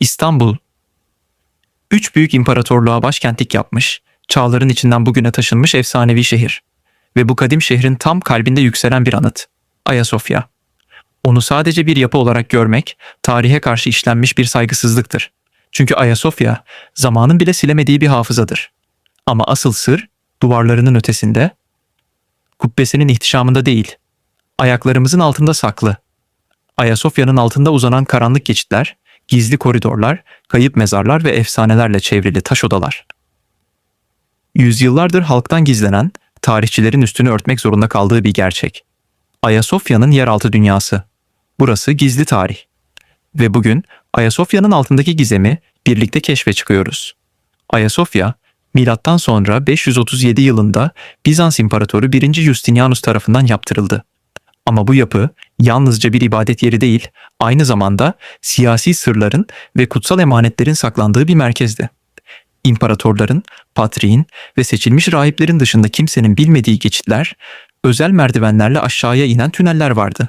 İstanbul, üç büyük imparatorluğa başkentlik yapmış, çağların içinden bugüne taşınmış efsanevi şehir. Ve bu kadim şehrin tam kalbinde yükselen bir anıt, Ayasofya. Onu sadece bir yapı olarak görmek, tarihe karşı işlenmiş bir saygısızlıktır. Çünkü Ayasofya, zamanın bile silemediği bir hafızadır. Ama asıl sır, duvarlarının ötesinde, kubbesinin ihtişamında değil, ayaklarımızın altında saklı. Ayasofya'nın altında uzanan karanlık geçitler, gizli koridorlar, kayıp mezarlar ve efsanelerle çevrili taş odalar. Yüzyıllardır halktan gizlenen, tarihçilerin üstünü örtmek zorunda kaldığı bir gerçek. Ayasofya'nın yeraltı dünyası. Burası gizli tarih. Ve bugün Ayasofya'nın altındaki gizemi birlikte keşfe çıkıyoruz. Ayasofya, milattan sonra 537 yılında Bizans İmparatoru 1. Justinianus tarafından yaptırıldı. Ama bu yapı yalnızca bir ibadet yeri değil, aynı zamanda siyasi sırların ve kutsal emanetlerin saklandığı bir merkezdi. İmparatorların, patriğin ve seçilmiş rahiplerin dışında kimsenin bilmediği geçitler, özel merdivenlerle aşağıya inen tüneller vardı.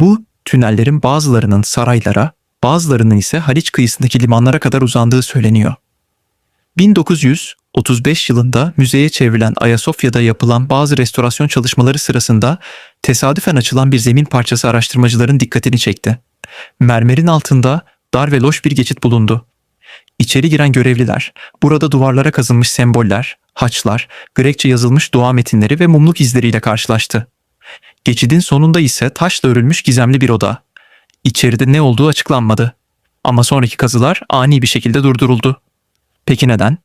Bu tünellerin bazılarının saraylara, bazılarının ise Haliç kıyısındaki limanlara kadar uzandığı söyleniyor. 1935 yılında müzeye çevrilen Ayasofya'da yapılan bazı restorasyon çalışmaları sırasında tesadüfen açılan bir zemin parçası araştırmacıların dikkatini çekti. Mermerin altında dar ve loş bir geçit bulundu. İçeri giren görevliler, burada duvarlara kazınmış semboller, haçlar, Grekçe yazılmış dua metinleri ve mumluk izleriyle karşılaştı. Geçidin sonunda ise taşla örülmüş gizemli bir oda. İçeride ne olduğu açıklanmadı. Ama sonraki kazılar ani bir şekilde durduruldu. Peki neden?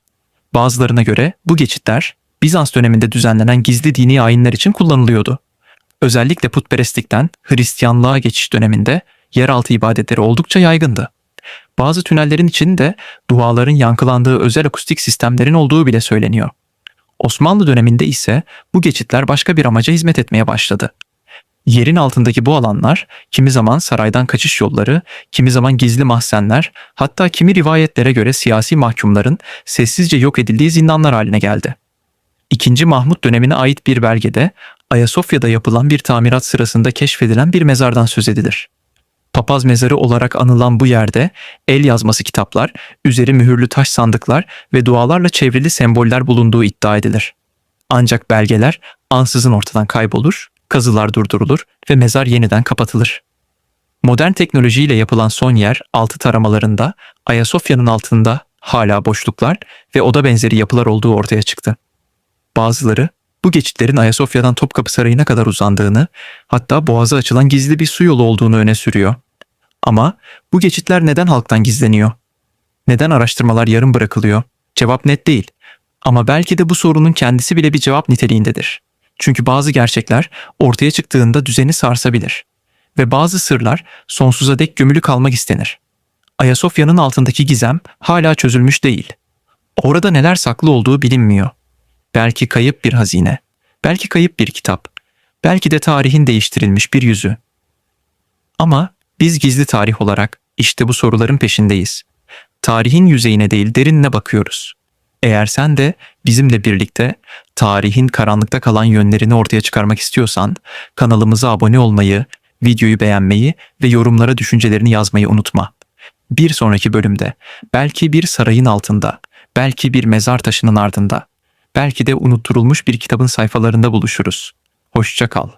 Bazılarına göre bu geçitler Bizans döneminde düzenlenen gizli dini ayinler için kullanılıyordu. Özellikle putperestlikten Hristiyanlığa geçiş döneminde yeraltı ibadetleri oldukça yaygındı. Bazı tünellerin içinde duaların yankılandığı özel akustik sistemlerin olduğu bile söyleniyor. Osmanlı döneminde ise bu geçitler başka bir amaca hizmet etmeye başladı. Yerin altındaki bu alanlar kimi zaman saraydan kaçış yolları, kimi zaman gizli mahzenler, hatta kimi rivayetlere göre siyasi mahkumların sessizce yok edildiği zindanlar haline geldi. İkinci Mahmut dönemine ait bir belgede Ayasofya'da yapılan bir tamirat sırasında keşfedilen bir mezardan söz edilir. Papaz mezarı olarak anılan bu yerde el yazması kitaplar, üzeri mühürlü taş sandıklar ve dualarla çevrili semboller bulunduğu iddia edilir. Ancak belgeler ansızın ortadan kaybolur, kazılar durdurulur ve mezar yeniden kapatılır. Modern teknolojiyle yapılan son yer altı taramalarında Ayasofya'nın altında hala boşluklar ve oda benzeri yapılar olduğu ortaya çıktı. Bazıları bu geçitlerin Ayasofya'dan Topkapı Sarayı'na kadar uzandığını, hatta boğaza açılan gizli bir su yolu olduğunu öne sürüyor. Ama bu geçitler neden halktan gizleniyor? Neden araştırmalar yarım bırakılıyor? Cevap net değil. Ama belki de bu sorunun kendisi bile bir cevap niteliğindedir. Çünkü bazı gerçekler ortaya çıktığında düzeni sarsabilir. Ve bazı sırlar sonsuza dek gömülü kalmak istenir. Ayasofya'nın altındaki gizem hala çözülmüş değil. Orada neler saklı olduğu bilinmiyor. Belki kayıp bir hazine, belki kayıp bir kitap, belki de tarihin değiştirilmiş bir yüzü. Ama biz gizli tarih olarak işte bu soruların peşindeyiz. Tarihin yüzeyine değil derinine bakıyoruz. Eğer sen de bizimle birlikte tarihin karanlıkta kalan yönlerini ortaya çıkarmak istiyorsan kanalımıza abone olmayı, videoyu beğenmeyi ve yorumlara düşüncelerini yazmayı unutma. Bir sonraki bölümde belki bir sarayın altında, belki bir mezar taşının ardında, belki de unutturulmuş bir kitabın sayfalarında buluşuruz. Hoşça kal.